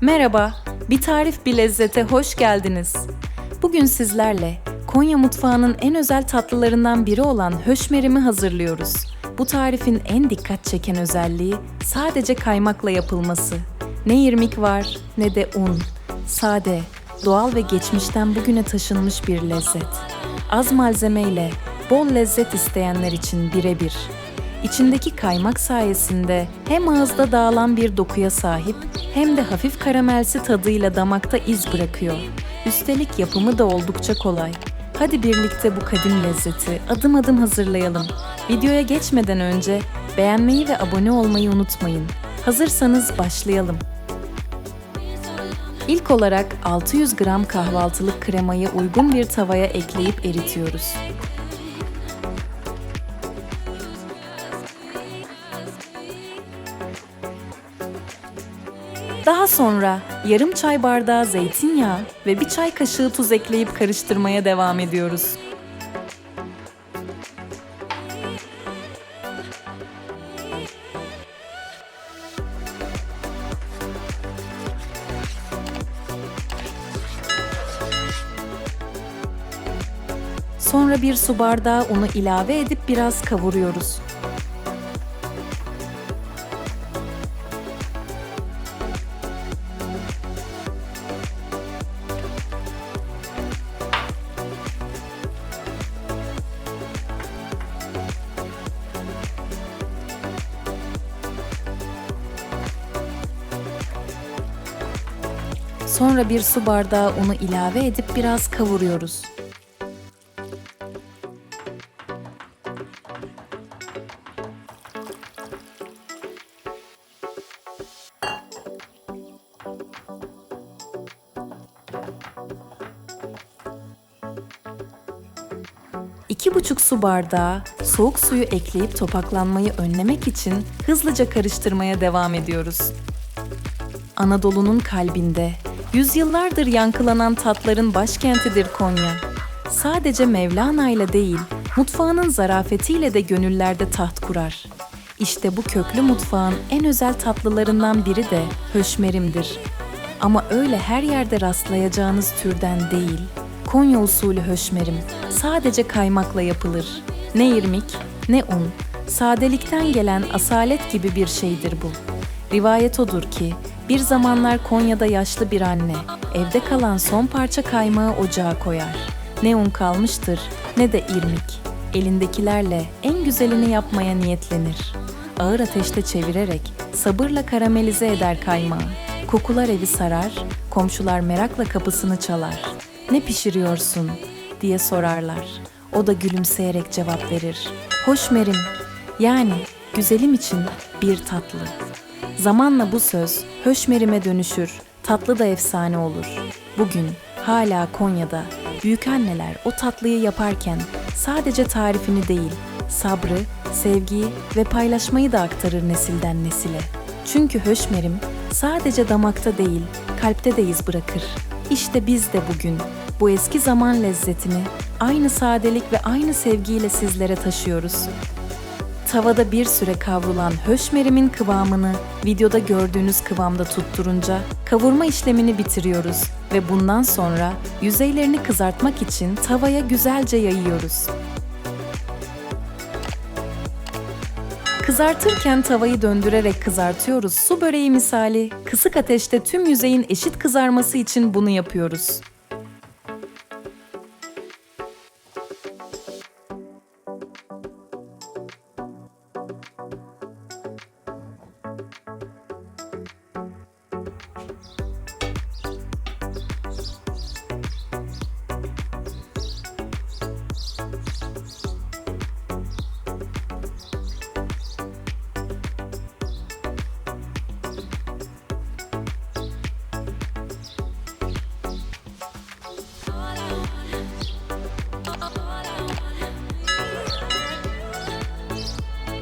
Merhaba, bir tarif bir lezzete hoş geldiniz. Bugün sizlerle Konya mutfağının en özel tatlılarından biri olan höşmerimi hazırlıyoruz. Bu tarifin en dikkat çeken özelliği sadece kaymakla yapılması. Ne irmik var ne de un. Sade, doğal ve geçmişten bugüne taşınmış bir lezzet. Az malzemeyle bol lezzet isteyenler için birebir. İçindeki kaymak sayesinde hem ağızda dağılan bir dokuya sahip hem de hafif karamelsi tadıyla damakta iz bırakıyor. Üstelik yapımı da oldukça kolay. Hadi birlikte bu kadim lezzeti adım adım hazırlayalım. Videoya geçmeden önce beğenmeyi ve abone olmayı unutmayın. Hazırsanız başlayalım. İlk olarak 600 gram kahvaltılık kremayı uygun bir tavaya ekleyip eritiyoruz. Daha sonra yarım çay bardağı zeytinyağı ve bir çay kaşığı tuz ekleyip karıştırmaya devam ediyoruz. Sonra bir su bardağı unu ilave edip biraz kavuruyoruz. Sonra bir su bardağı unu ilave edip biraz kavuruyoruz. İki buçuk su bardağı soğuk suyu ekleyip topaklanmayı önlemek için hızlıca karıştırmaya devam ediyoruz. Anadolu'nun kalbinde, yüzyıllardır yankılanan tatların başkentidir Konya. Sadece Mevlana ile değil, mutfağının zarafetiyle de gönüllerde taht kurar. İşte bu köklü mutfağın en özel tatlılarından biri de höşmerimdir. Ama öyle her yerde rastlayacağınız türden değil. Konya usulü höşmerim sadece kaymakla yapılır. Ne irmik, ne un. Sadelikten gelen asalet gibi bir şeydir bu. Rivayet odur ki bir zamanlar Konya'da yaşlı bir anne evde kalan son parça kaymağı ocağa koyar. Ne un kalmıştır ne de irmik. Elindekilerle en güzelini yapmaya niyetlenir. Ağır ateşte çevirerek sabırla karamelize eder kaymağı. Kokular evi sarar, komşular merakla kapısını çalar. Ne pişiriyorsun diye sorarlar. O da gülümseyerek cevap verir. Hoşmerim, yani güzelim için bir tatlı. Zamanla bu söz höşmerime dönüşür, tatlı da efsane olur. Bugün hala Konya'da büyükanneler o tatlıyı yaparken sadece tarifini değil, sabrı, sevgiyi ve paylaşmayı da aktarır nesilden nesile. Çünkü höşmerim sadece damakta değil, kalpte de iz bırakır. İşte biz de bugün bu eski zaman lezzetini aynı sadelik ve aynı sevgiyle sizlere taşıyoruz. Tavada bir süre kavrulan höşmerimin kıvamını videoda gördüğünüz kıvamda tutturunca kavurma işlemini bitiriyoruz ve bundan sonra yüzeylerini kızartmak için tavaya güzelce yayıyoruz. Kızartırken tavayı döndürerek kızartıyoruz. Su böreği misali kısık ateşte tüm yüzeyin eşit kızarması için bunu yapıyoruz.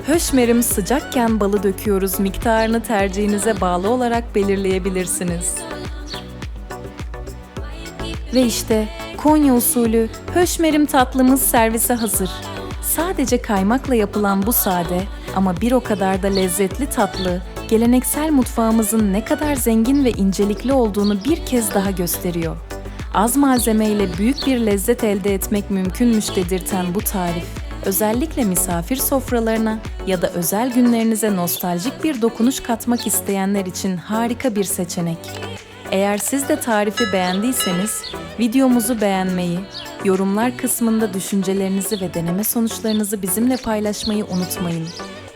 Höşmerim sıcakken balı döküyoruz. Miktarını tercihinize bağlı olarak belirleyebilirsiniz. Ve işte Konya usulü höşmerim tatlımız servise hazır. Sadece kaymakla yapılan bu sade ama bir o kadar da lezzetli tatlı geleneksel mutfağımızın ne kadar zengin ve incelikli olduğunu bir kez daha gösteriyor. Az malzemeyle büyük bir lezzet elde etmek mümkünmüş dedirten bu tarif, özellikle misafir sofralarına ya da özel günlerinize nostaljik bir dokunuş katmak isteyenler için harika bir seçenek. Eğer siz de tarifi beğendiyseniz videomuzu beğenmeyi, yorumlar kısmında düşüncelerinizi ve deneme sonuçlarınızı bizimle paylaşmayı unutmayın.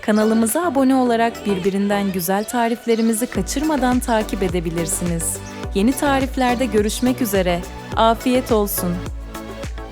Kanalımıza abone olarak birbirinden güzel tariflerimizi kaçırmadan takip edebilirsiniz. Yeni tariflerde görüşmek üzere. Afiyet olsun.